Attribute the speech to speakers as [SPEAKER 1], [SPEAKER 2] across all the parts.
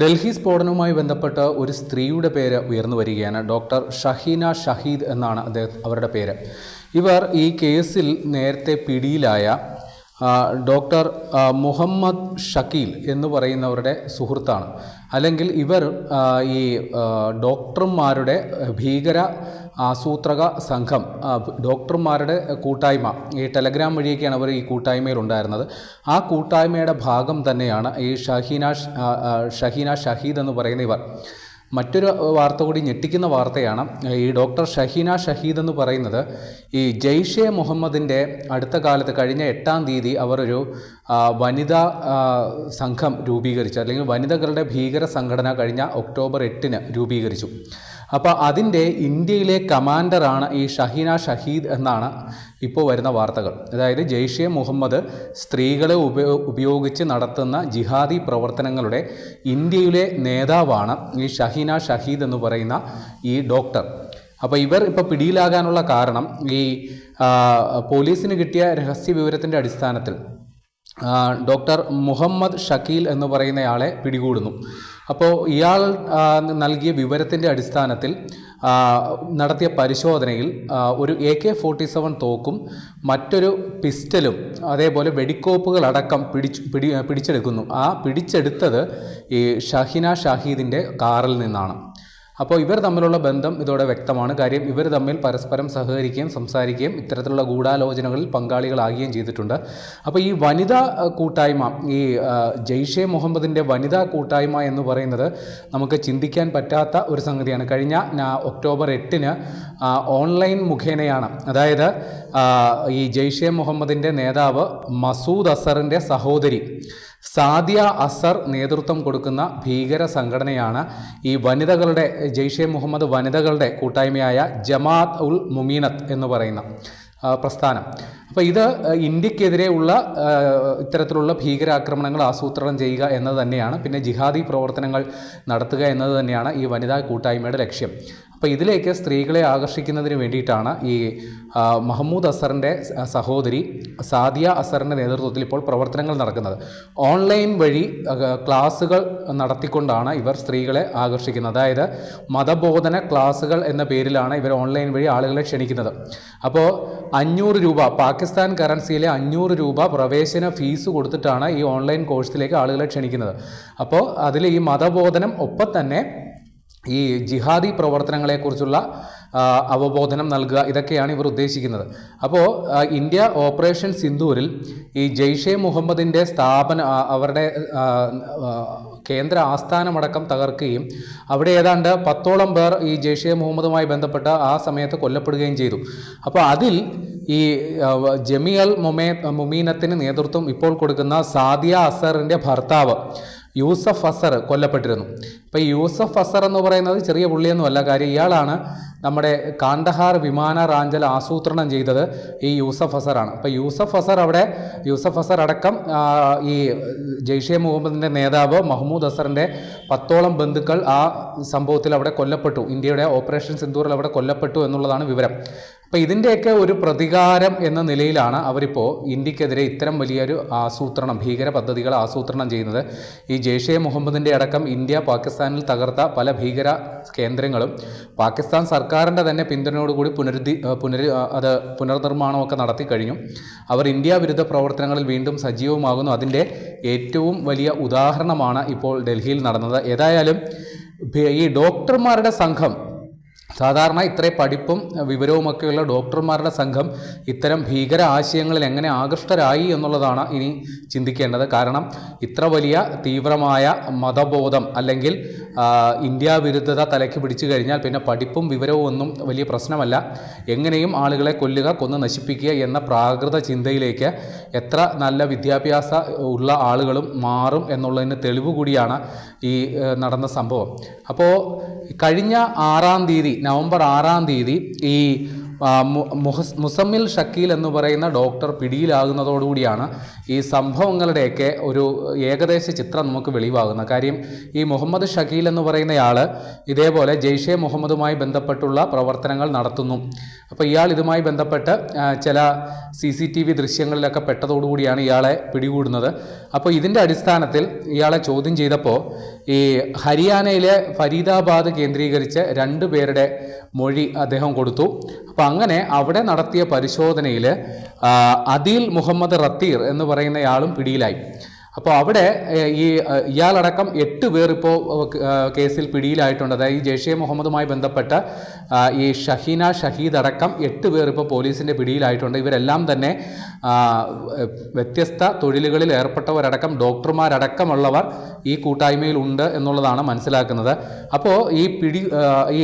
[SPEAKER 1] ഡൽഹി സ്ഫോടനവുമായി ബന്ധപ്പെട്ട് ഒരു സ്ത്രീയുടെ പേര് ഉയർന്നു വരികയാണ് ഡോക്ടർ ഷഹീന ഷഹീദ് എന്നാണ് അദ്ദേഹം അവരുടെ പേര്. ഇവർ ഈ കേസിൽ നേരത്തെ പിടിയിലായ ഡോക്ടർ മുഹമ്മദ് ഷക്കീൽ എന്ന് പറയുന്നവരുടെ സുഹൃത്താണ്. അല്ലെങ്കിൽ ഇവർ ഈ ഡോക്ടർമാരുടെ ഭീകര ആസൂത്രക സംഘം ഡോക്ടർമാരുടെ കൂട്ടായ്മ ഈ ടെലഗ്രാം വഴിയൊക്കെയാണ് അവർ ഈ കൂട്ടായ്മയിൽ ഉണ്ടായിരുന്നത്. ആ കൂട്ടായ്മയുടെ ഭാഗം തന്നെയാണ് ഈ ഷഹീന ഷഹീന ഷഹീദ് എന്ന് പറയുന്ന ഇവർ. മറ്റൊരു വാർത്ത കൂടി ഞെട്ടിക്കുന്ന വാർത്തയാണ്. ഈ ഡോക്ടർ ഷഹീന ഷഹീദ് എന്ന് പറയുന്നത് ഈ ജെയ്ഷെ മുഹമ്മദിന്റെ അടുത്ത കാലത്ത് കഴിഞ്ഞ എട്ടാം തീയതി അവർ ഒരു വനിതാ സംഘം രൂപീകരിച്ചു. അല്ലെങ്കിൽ വനിതകളുടെ ഭീകര സംഘടന കഴിഞ്ഞ ഒക്ടോബർ എട്ടിന് രൂപീകരിച്ചു. അപ്പോൾ അതിന്റെ ഇന്ത്യയിലെ കമാൻഡറാണ് ഈ ഷഹീന ഷഹീദ് എന്നാണ് ഇപ്പോൾ വരുന്ന വാർത്തകൾ. അതായത് ജെയ്ഷെ മുഹമ്മദ് സ്ത്രീകളെ ഉപയോ ഉപയോഗിച്ച് നടത്തുന്ന ജിഹാദി പ്രവർത്തനങ്ങളുടെ ഇന്ത്യയിലെ നേതാവാണ് ഈ ഷഹീന ഷഹീദ് എന്ന് പറയുന്ന ഈ ഡോക്ടർ. അപ്പോൾ ഇവർ ഇപ്പോൾ പിടിയിലാകാനുള്ള കാരണം ഈ പോലീസിന് കിട്ടിയ രഹസ്യ വിവരത്തിന്റെ അടിസ്ഥാനത്തിൽ ഡോക്ടർ മുഹമ്മദ് ഷക്കീൽ എന്ന് പറയുന്നയാളെ പിടികൂടുന്നു. അപ്പോൾ ഇയാൾ നൽകിയ വിവരത്തിന്റെ അടിസ്ഥാനത്തിൽ നടത്തിയ പരിശോധനയിൽ ഒരു എ കെ ഫോർട്ടി സെവൻ തോക്കും മറ്റൊരു പിസ്റ്റലും അതേപോലെ വെടിക്കോപ്പുകളടക്കം പിടിച്ച് പിടി പിടിച്ചെടുക്കുന്നു. ആ പിടിച്ചെടുത്തത് ഈ ഷഹിന ഷാഹിദിന്റെ കാറിൽ നിന്നാണ്. അപ്പോൾ ഇവർ തമ്മിലുള്ള ബന്ധം ഇതോടെ വ്യക്തമാണ്. കാര്യം ഇവർ തമ്മിൽ പരസ്പരം സഹകരിക്കുകയും സംസാരിക്കുകയും ഇത്തരത്തിലുള്ള ഗൂഢാലോചനകളിൽ പങ്കാളികളാകുകയും ചെയ്തിട്ടുണ്ട്. അപ്പോൾ ഈ വനിതാ കൂട്ടായ്മ ഈ ജെയ്ഷെ മുഹമ്മദിന്റെ വനിതാ കൂട്ടായ്മ എന്ന് പറയുന്നത് നമുക്ക് ചിന്തിക്കാൻ പറ്റാത്ത ഒരു സംഗതിയാണ്. കഴിഞ്ഞ ഒക്ടോബർ എട്ടിന് ഓൺലൈൻ മുഖേനയാണ് അതായത് ഈ ജെയ്ഷെ മുഹമ്മദിന്റെ നേതാവ് മസൂദ് അസറിന്റെ സഹോദരി സാദിയ അസർ നേതൃത്വം കൊടുക്കുന്ന ഭീകര സംഘടനയാണ് ഈ വനിതകളുടെ ജെയ്ഷെ മുഹമ്മദ് വനിതകളുടെ കൂട്ടായ്മയായ ജമാഅത്ത് ഉൽ മുമീനത്ത് എന്ന് പറയുന്ന പ്രസ്ഥാനം. അപ്പോൾ ഇത് ഇന്ത്യക്കെതിരെയുള്ള ഇത്തരത്തിലുള്ള ഭീകരാക്രമണങ്ങൾ ആസൂത്രണം ചെയ്യുക എന്നത് തന്നെയാണ്. പിന്നെ ജിഹാദി പ്രവർത്തനങ്ങൾ നടത്തുക എന്നത് തന്നെയാണ് ഈ വനിതാ കൂട്ടായ്മയുടെ ലക്ഷ്യം. അപ്പോൾ ഇതിലേക്ക് സ്ത്രീകളെ ആകർഷിക്കുന്നതിന് വേണ്ടിയിട്ടാണ് ഈ മഹമ്മൂദ് അസറിന്റെ സഹോദരി സാദിയ അസറിന്റെ നേതൃത്വത്തിൽ ഇപ്പോൾ പ്രവർത്തനങ്ങൾ നടക്കുന്നത്. ഓൺലൈൻ വഴി ക്ലാസ്സുകൾ നടത്തിക്കൊണ്ടാണ് ഇവർ സ്ത്രീകളെ ആകർഷിക്കുന്നത്. അതായത് മതബോധന ക്ലാസ്സുകൾ എന്ന പേരിലാണ് ഇവർ ഓൺലൈൻ വഴി ആളുകളെ ക്ഷണിക്കുന്നത്. അപ്പോൾ അഞ്ഞൂറ് രൂപ പാകിസ്ഥാൻ കറൻസിയിലെ അഞ്ഞൂറ് രൂപ പ്രവേശന ഫീസ് കൊടുത്തിട്ടാണ് ഈ ഓൺലൈൻ കോഴ്സിലേക്ക് ആളുകളെ ക്ഷണിക്കുന്നത്. അപ്പോൾ അതിൽ ഈ മതബോധനം ഒപ്പം തന്നെ ഈ ജിഹാദി പ്രവർത്തനങ്ങളെക്കുറിച്ചുള്ള അവബോധനം നൽകുക ഇതൊക്കെയാണ് ഇവർ ഉദ്ദേശിക്കുന്നത്. അപ്പോൾ ഇന്ത്യ ഓപ്പറേഷൻ സിന്ധൂരിൽ ഈ ജെയ്ഷെ മുഹമ്മദിന്റെ സ്ഥാപന അവരുടെ കേന്ദ്ര ആസ്ഥാനമടക്കം തകർക്കുകയും അവിടെ ഏതാണ്ട് പത്തോളം പേർ ഈ ജെയ്ഷെ മുഹമ്മദുമായി ബന്ധപ്പെട്ട് ആ സമയത്ത് കൊല്ലപ്പെടുകയും ചെയ്തു. അപ്പോൾ അതിൽ ഈ ജമിയൽ മൊമേ മുമീനത്തിന് നേതൃത്വം ഇപ്പോൾ കൊടുക്കുന്ന സാദിയ അസറിന്റെ ഭർത്താവ് യൂസഫ് അസർ കൊല്ലപ്പെട്ടിരുന്നു. അപ്പോൾ ഈ യൂസഫ് അസർ എന്ന് പറയുന്നത് ചെറിയ പുള്ളിയൊന്നുമല്ല കാര്യം ഇയാളാണ് നമ്മുടെ കാണ്ടഹാർ വിമാന റാഞ്ചൽ ആസൂത്രണം ചെയ്തത് ഈ യൂസഫ് അസറാണ് അപ്പോൾ യൂസഫ് അസർ അവിടെ യൂസഫ് അസർ അടക്കം ഈ ജെയ്ഷെ മുഹമ്മദിന്റെ നേതാവ് മഹ്മൂദ് അസറിന്റെ പത്തോളം ബന്ധുക്കൾ ആ സംഭവത്തിൽ അവിടെ കൊല്ലപ്പെട്ടു. ഇന്ത്യയുടെ ഓപ്പറേഷൻ സിന്ദൂറിൽ അവിടെ കൊല്ലപ്പെട്ടു എന്നുള്ളതാണ് വിവരം. അപ്പോൾ ഇതിന്റെയൊക്കെ ഒരു പ്രതികാരം എന്ന നിലയിലാണ് അവരിപ്പോൾ ഇന്ത്യക്കെതിരെ ഇത്തരം വലിയൊരു ആസൂത്രണം ഭീകര പദ്ധതികൾ ആസൂത്രണം ചെയ്യുന്നത്. ഈ ജെയ്ഷെ മുഹമ്മദിന്റെ അടക്കം ഇന്ത്യ പാകിസ്ഥാനിൽ തകർത്ത പല ഭീകര കേന്ദ്രങ്ങളും പാകിസ്ഥാൻ സർക്കാരിന്റെ തന്നെ പിന്തുണയോടുകൂടി പുനരുദ്ധി പുനരു അത് പുനർനിർമ്മാണമൊക്കെ നടത്തി കഴിഞ്ഞു. അവർ ഇന്ത്യ വിരുദ്ധ പ്രവർത്തനങ്ങളിൽ വീണ്ടും സജീവമാകുന്നു. അതിന്റെ ഏറ്റവും വലിയ ഉദാഹരണമാണ് ഇപ്പോൾ ഡൽഹിയിൽ നടന്നത്. ഏതായാലും ഈ ഡോക്ടർമാരുടെ സംഘം സാധാരണ ഇത്രയും പഠിപ്പും വിവരവുമൊക്കെയുള്ള ഡോക്ടർമാരുടെ സംഘം ഇത്തരം ഭീകര ആശയങ്ങളിൽ എങ്ങനെ ആകൃഷ്ടരായി എന്നുള്ളതാണ് ഇനി ചിന്തിക്കേണ്ടത്. കാരണം ഇത്ര വലിയ തീവ്രമായ മതബോധം അല്ലെങ്കിൽ ഇന്ത്യ വിരുദ്ധത തലയ്ക്ക് പിടിച്ചു കഴിഞ്ഞാൽ പിന്നെ പഠിപ്പും വിവരവും ഒന്നും വലിയ പ്രശ്നമല്ല. എങ്ങനെയും ആളുകളെ കൊല്ലുക കൊന്ന് നശിപ്പിക്കുക എന്ന പ്രാകൃത ചിന്തയിലേക്ക് എത്ര നല്ല വിദ്യാഭ്യാസ ഉള്ള ആളുകളും മാറും എന്നുള്ളതിന് തെളിവ് കൂടിയാണ് ഈ നടന്ന സംഭവം. അപ്പോൾ കഴിഞ്ഞ ആറാം തീയതി നവംബർ ആറാം തീയതി ഈ മുഹസ് മുസമ്മിൽ ഷക്കീൽ എന്ന് പറയുന്ന ഡോക്ടർ പിടിയിലാകുന്നതോടുകൂടിയാണ് ഈ സംഭവങ്ങളുടെയൊക്കെ ഒരു ഏകദേശ ചിത്രം നമുക്ക് വെളിവാകുന്ന കാര്യം ഈ മുഹമ്മദ് ഷക്കീൽ എന്ന് പറയുന്നയാൾ ഇതേപോലെ ജെയ്ഷെ മുഹമ്മദുമായി ബന്ധപ്പെട്ടുള്ള പ്രവർത്തനങ്ങൾ നടത്തുന്നു. അപ്പോൾ ഇയാൾ ഇതുമായി ബന്ധപ്പെട്ട് ചില സി സി ടി വി ദൃശ്യങ്ങളിലൊക്കെ പെട്ടതോടുകൂടിയാണ് ഇയാളെ പിടികൂടുന്നത്. അപ്പോൾ ഇതിന്റെ അടിസ്ഥാനത്തിൽ ഇയാളെ ചോദ്യം ചെയ്തപ്പോൾ ഈ ഹരിയാനയിലെ ഫരീദാബാദ് കേന്ദ്രീകരിച്ച് രണ്ട് പേരുടെ മൊഴി അദ്ദേഹം കൊടുത്തു. അപ്പോൾ അങ്ങനെ അവിടെ നടത്തിയ പരിശോധനയിൽ അദീൽ മുഹമ്മദ് റത്തീർ എന്ന് പറയുന്നയാളും പിടിയിലായി. അപ്പോൾ അവിടെ ഈ ഇയാളടക്കം എട്ട് പേർ ഇപ്പോൾ കേസിൽ പിടിയിലായിട്ടുണ്ട്. അതായത് ഈ ജെയ്ഷെ മുഹമ്മദുമായി ബന്ധപ്പെട്ട ഈ ഷഹീന ഷഹീദ് അടക്കം എട്ട് പേർ ഇപ്പോൾ പോലീസിന്റെ പിടിയിലായിട്ടുണ്ട്. ഇവരെല്ലാം തന്നെ വ്യത്യസ്ത തൊഴിലുകളിൽ ഏർപ്പെട്ടവരടക്കം ഡോക്ടർമാരടക്കമുള്ളവർ ഈ കൂട്ടായ്മയിൽ ഉണ്ട് എന്നുള്ളതാണ് മനസ്സിലാക്കുന്നത്. അപ്പോൾ ഈ പിടി ഈ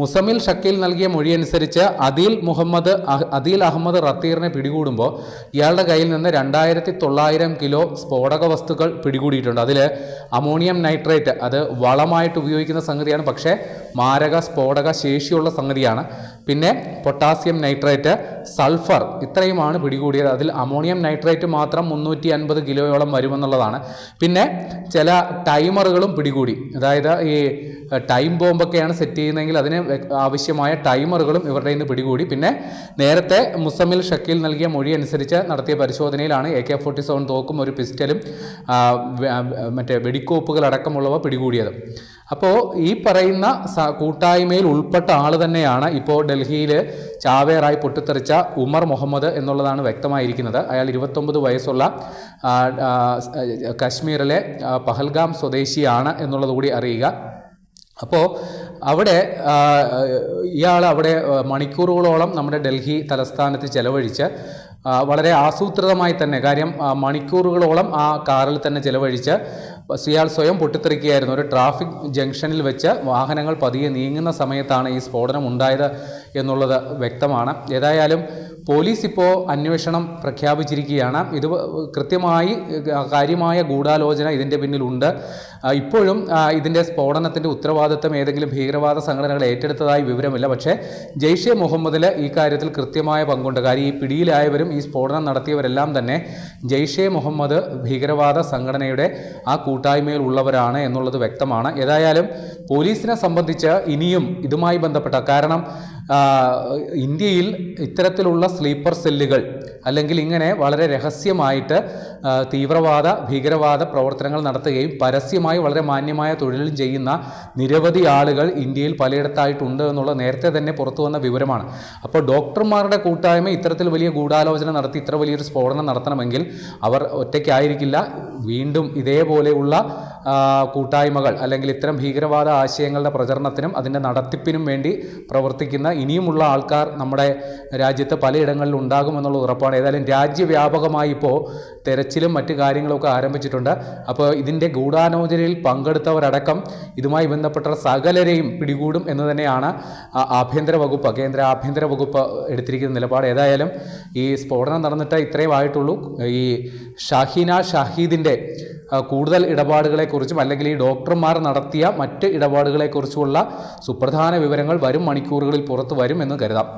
[SPEAKER 1] മുസമിൽ ഷക്കീൽ നൽകിയ മൊഴിയനുസരിച്ച് അദീൽ മുഹമ്മദ് അദീൽ അഹമ്മദ് റത്തീറിനെ പിടികൂടുമ്പോൾ ഇയാളുടെ കയ്യിൽ നിന്ന് രണ്ടായിരത്തി തൊള്ളായിരം കിലോ സ്ഫോടക വസ്തുക്കൾ പിടികൂടിയിട്ടുണ്ട്. അതിൽ അമോണിയം നൈട്രേറ്റ് അത് വളമായിട്ട് ഉപയോഗിക്കുന്ന സംഗതിയാണ്. പക്ഷേ മാരക സ്ഫോടക ശേഷിയുള്ള സംഗതിയാണ്. പിന്നെ പൊട്ടാസ്യം നൈട്രേറ്റ് സൾഫർ ഇത്രയുമാണ് പിടികൂടിയത്. അതിൽ അമോണിയം നൈട്രേറ്റ് മാത്രം മുന്നൂറ്റി അൻപത് കിലോയോളം വരുമെന്നുള്ളതാണ്. പിന്നെ ചില ടൈമറുകളും പിടികൂടി. അതായത് ഈ ടൈം ബോംബൊക്കെയാണ് സെറ്റ് ചെയ്യുന്നതെങ്കിൽ അതിന് ആവശ്യമായ ടൈമറുകളും ഇവരുടെ നിന്ന് പിടികൂടി. പിന്നെ നേരത്തെ മുസമിൽ ഷക്കീൽ നൽകിയ മൊഴി അനുസരിച്ച് നടത്തിയ പരിശോധനയിലാണ് എ കെ ഫോർട്ടി സെവൻ തോക്കും ഒരു പിസ്റ്റലും മറ്റേ വെടിക്കോപ്പുകൾ അടക്കമുള്ളവ പിടികൂടിയത്. അപ്പോൾ ഈ പറയുന്ന കൂട്ടായ്മയിൽ ഉൾപ്പെട്ട ആൾ തന്നെയാണ് ഇപ്പോൾ ഡൽഹിയിൽ ചാവേറായി പൊട്ടിത്തെറിച്ച ഉമർ മുഹമ്മദ് എന്നുള്ളതാണ് വ്യക്തമായിരിക്കുന്നത്. അയാൾ ഇരുപത്തൊമ്പത് വയസ്സുള്ള കശ്മീരിലെ പഹൽഗാം സ്വദേശിയാണ് എന്നുള്ളതുകൂടി അറിയുക. അപ്പോൾ അവിടെ ഇയാൾ അവിടെ മണിക്കൂറുകളോളം നമ്മുടെ ഡൽഹി തലസ്ഥാനത്ത് ചെലവഴിച്ച് വളരെ ആസൂത്രിതമായി തന്നെ കാര്യം മണിക്കൂറുകളോളം ആ കാറിൽ തന്നെ ചെലവഴിച്ച് ഇയാൾ സ്വയം പൊട്ടിത്തെറിക്കുകയായിരുന്നു. ഒരു ട്രാഫിക് ജംഗ്ഷനിൽ വെച്ച് വാഹനങ്ങൾ പതിയെ നീങ്ങുന്ന സമയത്താണ് ഈ സ്ഫോടനം ഉണ്ടായത് എന്നുള്ളത് വ്യക്തമാണ്. ഏതായാലും പോലീസ് ഇപ്പോൾ അന്വേഷണം പ്രഖ്യാപിച്ചിരിക്കുകയാണ്. ഇത് കൃത്യമായി കാര്യമായ ഗൂഢാലോചന ഇതിന്റെ പിന്നിലുണ്ട്. ഇപ്പോഴും ഇതിന്റെ സ്ഫോടനത്തിന്റെ ഉത്തരവാദിത്തം ഏതെങ്കിലും ഭീകരവാദ സംഘടനകൾ ഏറ്റെടുത്തതായി വിവരമില്ല. പക്ഷേ ജെയ്ഷെ മുഹമ്മദിൽ ഈ കാര്യത്തിൽ കൃത്യമായ പങ്കുണ്ട്. കാര്യം ഈ പിടിയിലായവരും ഈ സ്ഫോടനം നടത്തിയവരെല്ലാം തന്നെ ജെയ്ഷെ മുഹമ്മദ് ഭീകരവാദ സംഘടനയുടെ ആ കൂട്ടായ്മയിൽ ഉള്ളവരാണ് എന്നുള്ളത് വ്യക്തമാണ്. ഏതായാലും പോലീസിനെ സംബന്ധിച്ച് ഇനിയും ഇതുമായി ബന്ധപ്പെട്ട കാരണം ഇന്ത്യയിൽ ഇത്തരത്തിലുള്ള സ്ലീപ്പർ സെല്ലുകൾ അല്ലെങ്കിൽ ഇങ്ങനെ വളരെ രഹസ്യമായിട്ട് തീവ്രവാദ ഭീകരവാദ പ്രവർത്തനങ്ങൾ നടത്തുകയും പരസ്യമായി വളരെ മാന്യമായ തൊഴിലും ചെയ്യുന്ന നിരവധി ആളുകൾ ഇന്ത്യയിൽ പലയിടത്തായിട്ടുണ്ട് എന്നുള്ള നേരത്തെ തന്നെ പുറത്തു വന്ന വിവരമാണ്. അപ്പോൾ ഡോക്ടർമാരുടെ കൂട്ടായ്മ ഇത്തരത്തിൽ വലിയ ഗൂഢാലോചന നടത്തി ഇത്ര വലിയൊരു സ്ഫോടനം നടത്തണമെങ്കിൽ അവർ ഒറ്റയ്ക്കായിരിക്കില്ല. വീണ്ടും ഇതേപോലെയുള്ള കൂട്ടായ്മകൾ അല്ലെങ്കിൽ ഇത്തരം ഭീകരവാദ ആശയങ്ങളുടെ പ്രചരണത്തിനും അതിന്റെ നടത്തിപ്പിനും വേണ്ടി പ്രവർത്തിക്കുന്ന ഇനിയുമുള്ള ആൾക്കാർ നമ്മുടെ രാജ്യത്ത് പലയിടങ്ങളിലും ഉണ്ടാകുമെന്നുള്ള ഉറപ്പാണ്. ഏതായാലും രാജ്യവ്യാപകമായി ഇപ്പോൾ തെരച്ചിലും മറ്റു കാര്യങ്ങളൊക്കെ ആരംഭിച്ചിട്ടുണ്ട്. അപ്പോൾ ഇതിന്റെ ഗൂഢാലോചനയിൽ പങ്കെടുത്തവരടക്കം ഇതുമായി ബന്ധപ്പെട്ട സകലരെയും പിടികൂടും എന്ന് തന്നെയാണ് ആഭ്യന്തര വകുപ്പ് കേന്ദ്ര ആഭ്യന്തര വകുപ്പ് എടുത്തിരിക്കുന്ന നിലപാട്. ഏതായാലും ഈ സ്ഫോടനം നടന്നിട്ട് ഇത്രയും ആയിട്ടുള്ളൂ ഈ ഷാഹിന ഷാഹീദിന്റെ കൂടുതൽ കൂടുതൽ ഇടപാടുകളെക്കുറിച്ചും അല്ലെങ്കിൽ ഈ ഡോക്ടർമാർ നടത്തിയ മറ്റ് ഇടപാടുകളെക്കുറിച്ചുമുള്ള സുപ്രധാന വിവരങ്ങൾ വരും മണിക്കൂറുകളിൽ പുറത്തു വരും എന്ന് കരുതാം.